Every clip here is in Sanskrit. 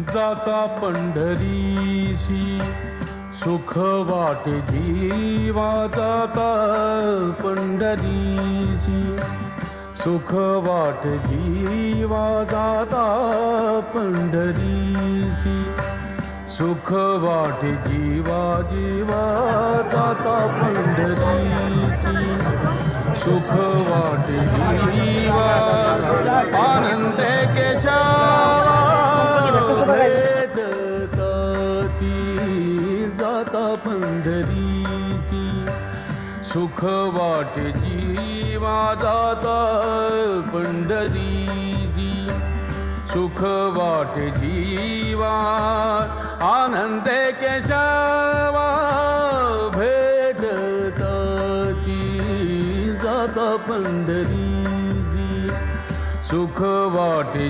जाता पंढरीशी. सुख वाटे जीवा जाता पंढरीशी. सुख वाटे जीवा जाता पंढरीशी. सुख वाटे जीवा जीवा जाता पंढरीशी. सुख वाटे जाता पंढरीची सुख जीवा जाता पंढरीची सुख वाटे जीवा आनंदे केशवा भेटताची जाता पंढरीची सुख वाटे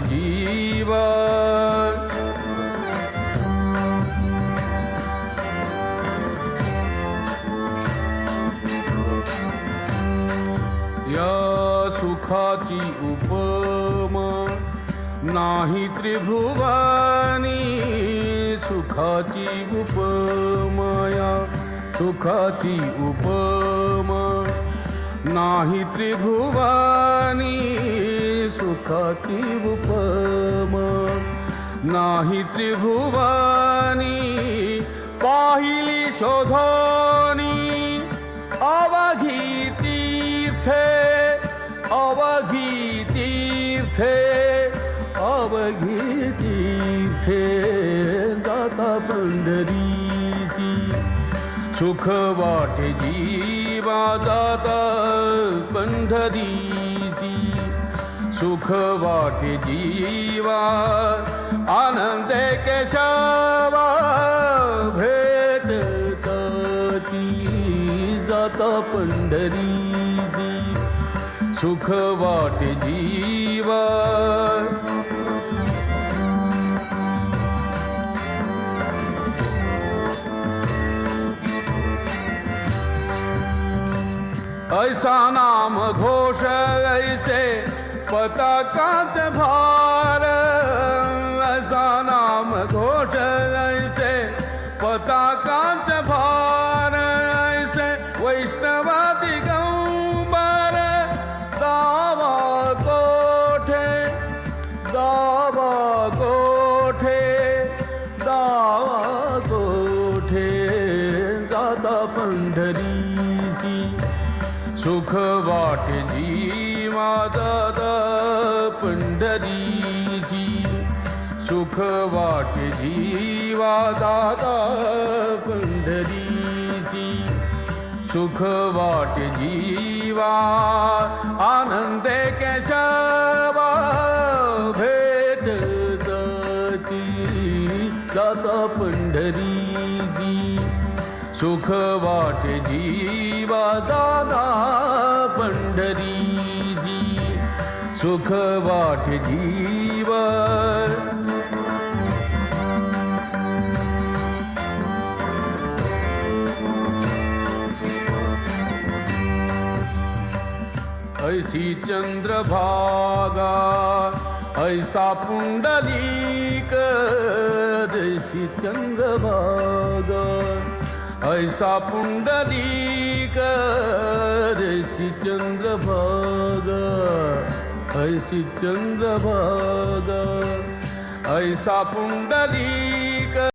কি উপমা, নাহি ত্রিভুবনী সুখাচি উপমায়া সুখাচি উপমা, নাহি ত্রিভুবনী সুখাচি উপমা, নাহি ত্রিভুবনী পাহিলি শোধনী, অবাঘী তীর্থে अवघी तीर्थे अवघी तीर्थे जाता पंढरीची। सुख वाटे जीवा जाता पंढरीची। सुख वाटे जीवा आनंदे केशवा भेटताची जाता पंढरीची सुख वाटे जीवा ऐसा नाम घोष ऐसे पताकाच भार। ऐसा नाम घोष ऐसे पताकाच भार। ऐसे वैष्णवादी गौबर कोठे दावा कोठे दादा पंढरीशी सुख वाटे जीवा दादा पंढरीची सुख वाटे जीवा दादा पंढरीची सुख वाटे जीवा जाता पंढरीची सुख वाटे जीवा दादा पंढरीची सुख वाटे जीवा। ऐसी चंद्रभागा ऐसा पुंडलीक जैसी चंद्रभागा। ऐसा पुंडलीक जैसी चंद्रभागा। ऐसी चंद्रभागा। ऐसा पुंडलीक